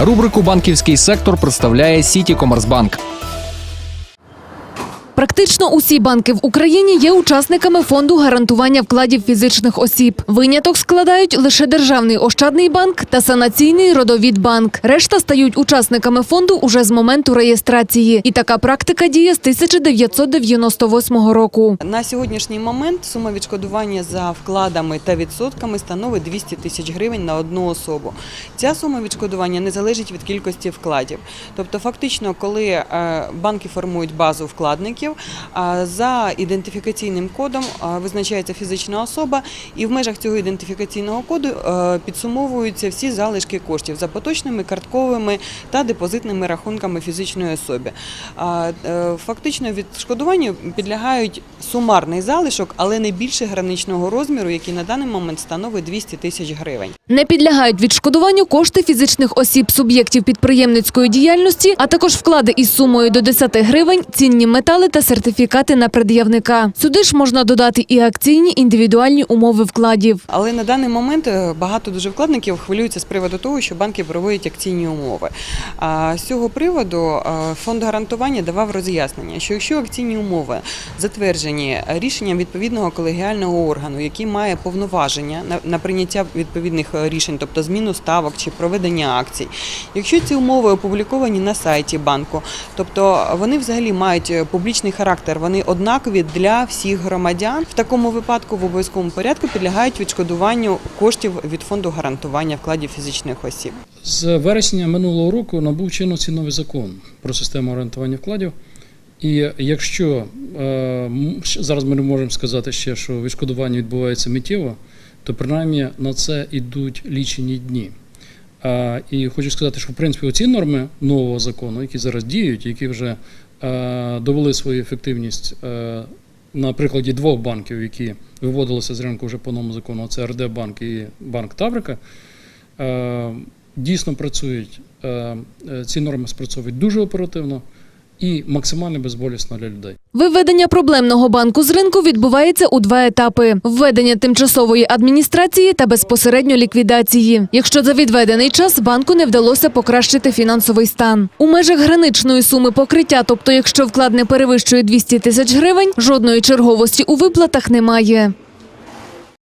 Рубрику Банківський сектор представляє Сіті Комерсбанк. Практично усі банки в Україні є учасниками фонду гарантування вкладів фізичних осіб. Виняток складають лише державний ощадний банк та санаційний родовід банк. Решта стають учасниками фонду уже з моменту реєстрації. І така практика діє з 1998 року. На сьогоднішній момент сума відшкодування за вкладами та відсотками становить 200 тисяч гривень на одну особу. Ця сума відшкодування не залежить від кількості вкладів. Тобто, фактично, коли е, банки формують базу вкладників, а за ідентифікаційним кодом визначається фізична особа, і в межах цього ідентифікаційного коду підсумовуються всі залишки коштів за поточними, картковими та депозитними рахунками фізичної особи. Е, Фактично відшкодуванню підлягають сумарний залишок, але не більше граничного розміру, який на даний момент становить 200 тисяч гривень. Не підлягають відшкодуванню кошти фізичних осіб суб'єктів підприємницької діяльності, а також вклади із сумою до 10 гривень, цінні метали та сертифікати на пред'явника. Сюди ж можна додати і акційні індивідуальні умови вкладів. Але на даний момент е, багато дуже вкладників хвилюються з приводу того, що банки проводять акційні умови. А з цього приводу е, фонд гарантування давав роз'яснення, що якщо акційні умови затверджені рішенням відповідного колегіального органу, який має повноваження на, прийняття відповідних е, рішень, тобто зміну ставок чи проведення акцій, якщо ці умови опубліковані на сайті банку, тобто вони взагалі мають е, публічний характер, вони однакові для всіх громадян. В такому випадку в обов'язковому порядку підлягають відшкодуванню коштів від фонду гарантування вкладів фізичних осіб. З вересня минулого року набув чинності новий закон про систему орієнтування вкладів. І якщо е, зараз ми не можемо сказати ще, що відшкодування відбувається миттєво, то принаймні на це йдуть лічені дні. Е, і хочу сказати, що в принципі оці норми нового закону, які зараз діють, які вже е, довели свою ефективність е, на прикладі двох банків, які виводилися з ринку вже по новому закону, це РД банк і банк Таврика. Е, дійсно працюють, ці норми спрацьовують дуже оперативно і максимально безболісно для людей. Виведення проблемного банку з ринку відбувається у два етапи: введення тимчасової адміністрації та безпосередньо ліквідації. Якщо за відведений час банку не вдалося покращити фінансовий стан. У межах граничної суми покриття, тобто якщо вклад не перевищує 200 тисяч гривень, жодної черговості у виплатах немає.